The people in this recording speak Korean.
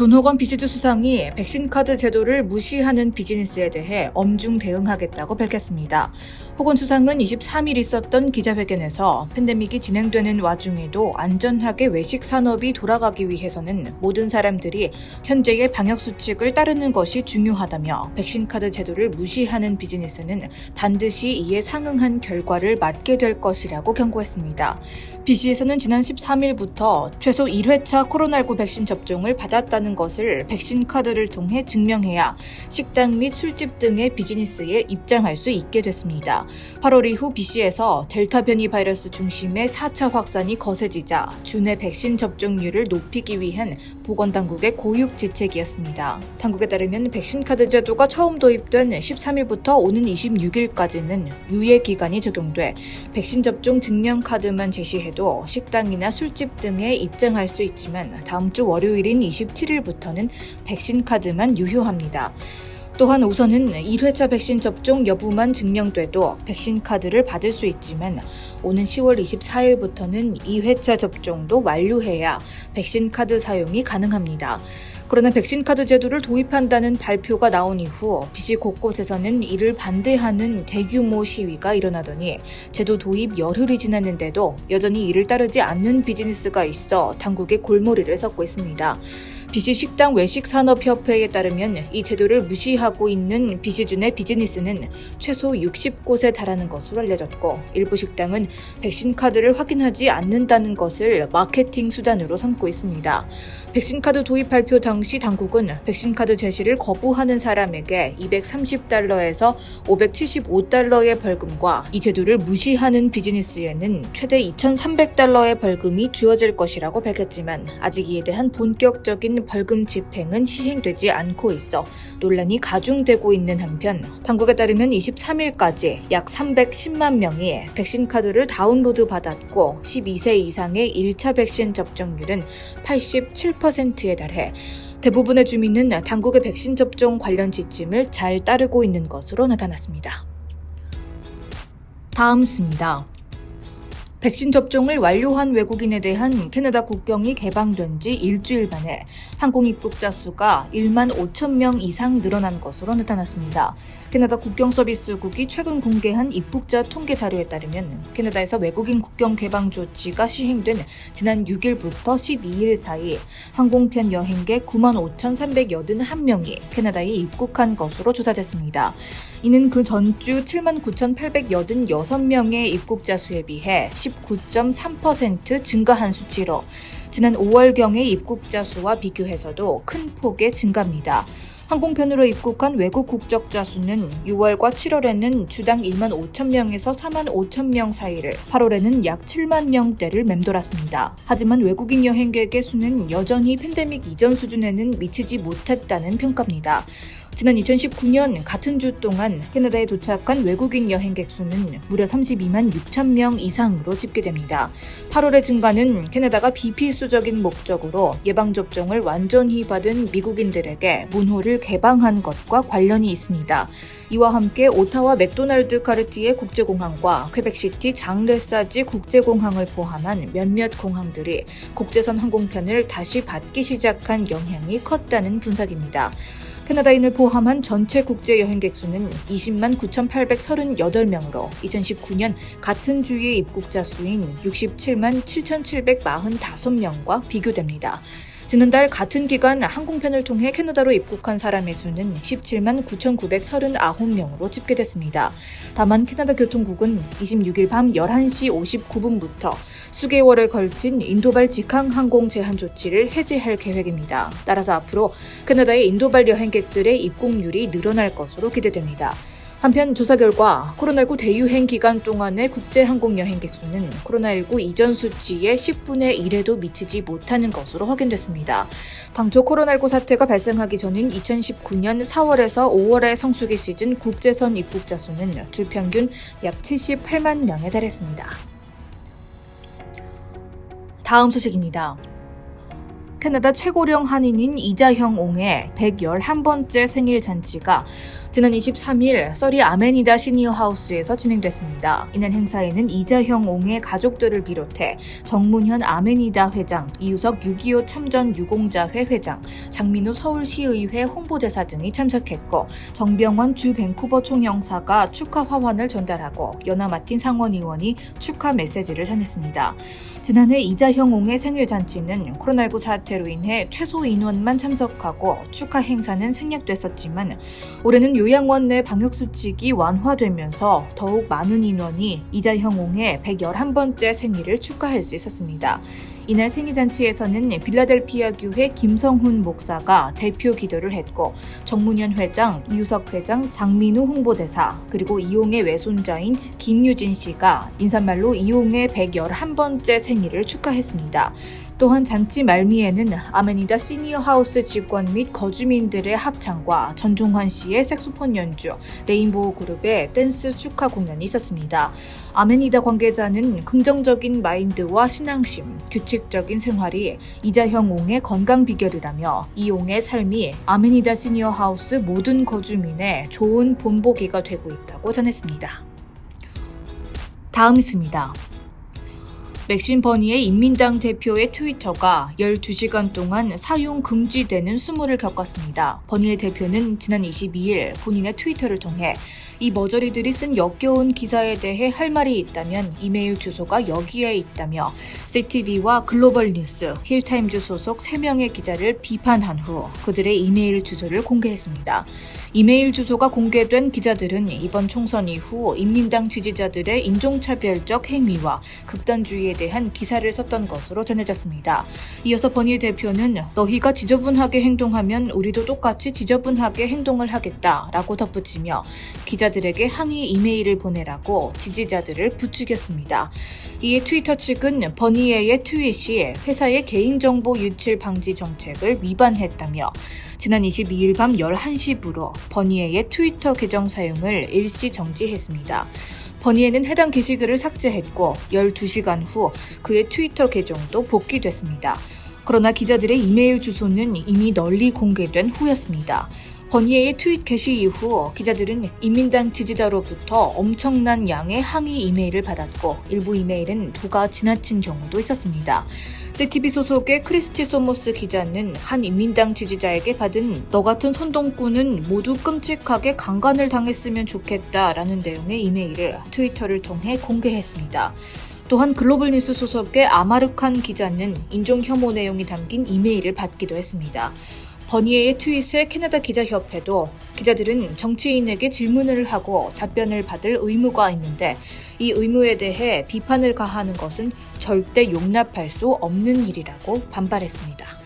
존 호건 비시즈 수상이 백신 카드 제도를 무시하는 비즈니스에 대해 엄중 대응하겠다고 밝혔습니다. 호건 수상은 23일 있었던 기자회견에서 팬데믹이 진행되는 와중에도 안전하게 외식 산업이 돌아가기 위해서는 모든 사람들이 현재의 방역 수칙을 따르는 것이 중요하다며 백신 카드 제도를 무시하는 비즈니스는 반드시 이에 상응한 결과를 맞게 될 것이라고 경고했습니다. BC에서는 지난 13일부터 최소 1회차 코로나19 백신 접종을 받았다는 것을 백신 카드를 통해 증명해야 식당 및 술집 등의 비즈니스에 입장할 수 있게 됐습니다. 8월 이후 BC에서 델타 변이 바이러스 중심의 4차 확산이 거세지자 주내 백신 접종률을 높이기 위한 보건당국의 고육지책이었습니다. 당국에 따르면 백신 카드 제도가 처음 도입된 13일부터 오는 26일까지는 유예 기간이 적용돼 백신 접종 증명 카드만 제시해도 식당이나 술집 등에 입장할 수 있지만 다음 주 월요일인 27일 부터는 백신 카드만 유효합니다. 또한 우선은 1회차 백신 접종 여부만 증명돼도 백신 카드를 받을 수 있지만 오는 10월 24일부터는 2회차 접종도 완료해야 백신 카드 사용이 가능합니다. 그러나 백신 카드 제도를 도입한다는 발표가 나온 이후 BC 곳곳에서는 이를 반대하는 대규모 시위가 일어나더니 제도 도입 열흘이 지났는데도 여전히 이를 따르지 않는 비즈니스가 있어 당국의 골머리를 썩고 있습니다. BC 식당 외식 산업 협회에 따르면 이 제도를 무시하고 있는 BC준의 비즈니스는 최소 60곳에 달하는 것으로 알려졌고 일부 식당은 백신 카드를 확인하지 않는다는 것을 마케팅 수단으로 삼고 있습니다. 백신 카드 도입 발표 당시 당국은 백신 카드 제시를 거부하는 사람에게 230달러에서 575달러의 벌금과 이 제도를 무시하는 비즈니스에는 최대 2,300달러의 벌금이 주어질 것이라고 밝혔지만 아직 이에 대한 본격적인 벌금 집행은 시행되지 않고 있어 논란이 가중되고 있는 한편 당국에 따르면 23일까지 약 310만 명이 백신 카드를 다운로드 받았고 12세 이상의 1차 백신 접종률은 87%에 달해 대부분의 주민은 당국의 백신 접종 관련 지침을 잘 따르고 있는 것으로 나타났습니다. 다음 수입니다. 백신 접종을 완료한 외국인에 대한 캐나다 국경이 개방된 지 일주일 만에 항공 입국자 수가 1만 5천 명 이상 늘어난 것으로 나타났습니다. 캐나다 국경서비스국이 최근 공개한 입국자 통계 자료에 따르면 캐나다에서 외국인 국경 개방 조치가 시행된 지난 6일부터 12일 사이 항공편 여행객 9만 5,381명이 캐나다에 입국한 것으로 조사됐습니다. 이는 그 전주 7만 9,886명의 입국자 수에 비해 19.3% 증가한 수치로 지난 5월경의 입국자 수와 비교해서도 큰 폭의 증가입니다. 항공편으로 입국한 외국 국적자 수는 6월과 7월에는 주당 1만 5천 명에서 4만 5천 명 사이를, 8월에는 약 7만 명대를 맴돌았습니다. 하지만 외국인 여행객의 수는 여전히 팬데믹 이전 수준에는 미치지 못했다는 평가입니다. 지난 2019년 같은 주 동안 캐나다에 도착한 외국인 여행객 수는 무려 32만 6천 명 이상으로 집계됩니다. 8월의 증가는 캐나다가 비필수적인 목적으로 예방접종을 완전히 받은 미국인들에게 문호를 개방한 것과 관련이 있습니다. 이와 함께 오타와 맥도날드 카르티의 국제공항과 퀘벡시티 장레사지 국제공항을 포함한 몇몇 공항들이 국제선 항공편을 다시 받기 시작한 영향이 컸다는 분석입니다. 캐나다인을 포함한 전체 국제 여행객 수는 20만 9,838명으로 2019년 같은 주의 입국자 수인 67만 7,745명과 비교됩니다. 지난달 같은 기간 항공편을 통해 캐나다로 입국한 사람의 수는 17만 9,939명으로 집계됐습니다. 다만 캐나다 교통국은 26일 밤 11시 59분부터 수개월에 걸친 인도발 직항 항공 제한 조치를 해제할 계획입니다. 따라서 앞으로 캐나다의 인도발 여행객들의 입국률이 늘어날 것으로 기대됩니다. 한편 조사 결과 코로나19 대유행 기간 동안의 국제 항공 여행객 수는 코로나19 이전 수치의 10분의 1에도 미치지 못하는 것으로 확인됐습니다. 당초 코로나19 사태가 발생하기 전인 2019년 4월에서 5월의 성수기 시즌 국제선 입국자 수는 주 평균 약 78만 명에 달했습니다. 다음 소식입니다. 캐나다 최고령 한인인 이자형 옹의 111번째 생일 잔치가 지난 23일 서리 아메니다 시니어 하우스에서 진행됐습니다. 이날 행사에는 이자형 옹의 가족들을 비롯해 정문현 아메니다 회장, 이유석 6.25 참전 유공자회 회장, 장민우 서울시의회 홍보대사 등이 참석했고 정병원 주 밴쿠버 총영사가 축하 화환을 전달하고 연하 마틴 상원 의원이 축하 메시지를 전했습니다. 지난해 이자형 옹의 생일 잔치는 코로나19 사태로 인해 최소 인원만 참석하고 축하 행사는 생략됐었지만 올해는 요양원 내 방역 수칙이 완화되면서 더욱 많은 인원이 이자형 옹의 111번째 생일을 축하할 수 있었습니다. 이날 생일잔치에서는 빌라델피아 교회 김성훈 목사가 대표 기도를 했고 정문현 회장, 이유석 회장, 장민우 홍보대사 그리고 이용의 외손자인 김유진 씨가 인사말로 이용의 111번째 생일을 축하했습니다. 또한 잔치 말미에는 아메니다 시니어 하우스 직원 및 거주민들의 합창과 전종환 씨의 색소폰 연주, 레인보우 그룹의 댄스 축하 공연이 있었습니다. 아메니다 관계자는 긍정적인 마인드와 신앙심, 규칙적인 생활이 이자형 옹의 건강 비결이라며 이 옹의 삶이 아메니다 시니어 하우스 모든 거주민의 좋은 본보기가 되고 있다고 전했습니다. 다음 있습니다. 맥신 버니의 인민당 대표의 트위터가 12시간 동안 사용 금지되는 수모를 겪었습니다. 버니의 대표는 지난 22일 본인의 트위터를 통해 이 머저리들이 쓴 역겨운 기사에 대해 할 말이 있다면 이메일 주소가 여기에 있다며 CTV와 글로벌 뉴스, 힐타임즈 소속 3명의 기자를 비판한 후 그들의 이메일 주소를 공개했습니다. 이메일 주소가 공개된 기자들은 이번 총선 이후 인민당 지지자들의 인종차별적 행위와 극단주의에 대한 기사를 썼던 것으로 전해졌습니다. 이어서 버니 대표는 너희가 지저분하게 행동하면 우리도 똑같이 지저분하게 행동을 하겠다라고 덧붙이며 기자들에게 항의 이메일을 보내라고 지지자들을 부추겼습니다. 이에 트위터 측은 버니에의 트윗이 회사의 개인정보 유출 방지 정책을 위반했다며 지난 22일 밤 11시부로 버니에의 트위터 계정 사용을 일시 정지했습니다. 버니에는 해당 게시글을 삭제했고 12시간 후 그의 트위터 계정도 복귀됐습니다. 그러나 기자들의 이메일 주소는 이미 널리 공개된 후였습니다. 버니에의 트윗 게시 이후 기자들은 인민당 지지자로부터 엄청난 양의 항의 이메일을 받았고 일부 이메일은 도가 지나친 경우도 있었습니다. CTV 소속의 크리스티 소모스 기자는 한 인민당 지지자에게 받은 너 같은 선동꾼은 모두 끔찍하게 강간을 당했으면 좋겠다라는 내용의 이메일을 트위터를 통해 공개했습니다. 또한 글로벌 뉴스 소속의 아마르칸 기자는 인종 혐오 내용이 담긴 이메일을 받기도 했습니다. 버니에의 트윗에 캐나다 기자협회도 기자들은 정치인에게 질문을 하고 답변을 받을 의무가 있는데 이 의무에 대해 비판을 가하는 것은 절대 용납할 수 없는 일이라고 반발했습니다.